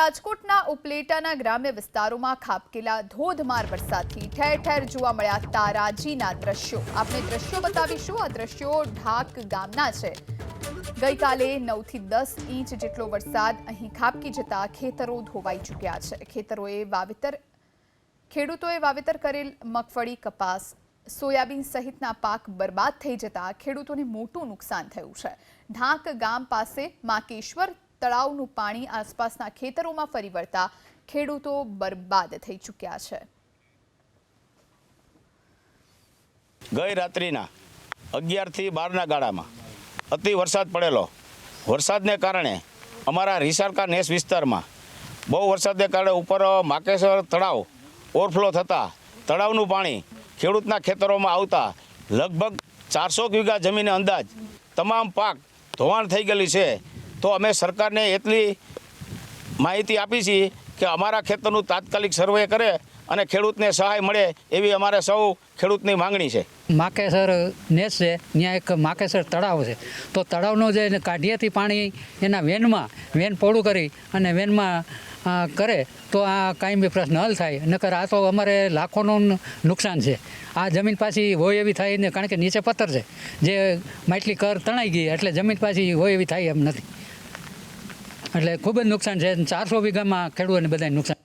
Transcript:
રાજકોટના ઉપલેટાના ગ્રામ્ય વિસ્તારોમાં ખાબકેલા ધોધમાર વરસાદથી ઠેર ઠેર જોવા મળ્યા તારાજીના દ્રશ્યો. આપણે દ્રશ્યો બતાવીશું. આ દ્રશ્યો ઢાક ગામના છે. ગઈકાલે નવથી દસ ઇંચ જેટલો વરસાદ અહીં ખાબકી જતા ખેતરો ધોવાઈ ચૂક્યા છે. ખેતરોએ વાવેતર ખેડૂતોએ વાવેતર કરેલ મગફળી, કપાસ, સોયાબીન સહિતના પાક બરબાદ થઈ જતા ખેડૂતોને મોટું નુકસાન થયું છે. ઢાંક ગામ પાસે માકેશ્વર તળાવનું પાણી આસપાસના ખેતરોમાં ફરી વળતા ખેડૂતો બરબાદ થઈ ચૂક્યા છે. ગઈ રાત્રિના અગિયારથી બારના ગાળામાં અતિ વરસાદ પડેલો. વરસાદને કારણે અમારા રિસારકા નેસ વિસ્તારમાં બહુ વરસાદને કારણે ઉપર માકેશ્વર તળાવ ઓવરફ્લો થતાં તળાવનું પાણી ખેડૂતના ખેતરોમાં આવતા લગભગ ચારસો વીઘા જમીને અંદાજ તમામ પાક ધોવાણ થઈ ગયેલી છે. તો અમે સરકારને એટલી માહિતી આપી છીએ કે અમારા ખેતરનું તાત્કાલિક સર્વે કરે અને ખેડૂતને સહાય મળે એવી અમારે સૌ ખેડૂતની માંગણી છે. માકેસર નેસ છે, ત્યાં એક માકેસર તળાવ છે. તો તળાવનો જે કાઢિયાથી પાણી એના વેનમાં, વેન પોળું કરી અને વેનમાં કરે તો આ કાંઈ બી પ્રશ્ન હલ થાય. નકર આ તો અમારે લાખોનું નુકસાન છે. આ જમીન પાછી હોય એવી થાય ને, કારણ કે નીચે પથ્થર છે. જે માટલી કર તણાઈ ગઈ, એટલે જમીન પાછી હોય એવી થાય એમ નથી. એટલે ખૂબ જ નુકસાન છે. ચારસો વીઘામાં ખેડૂતોને બધાને નુકસાન.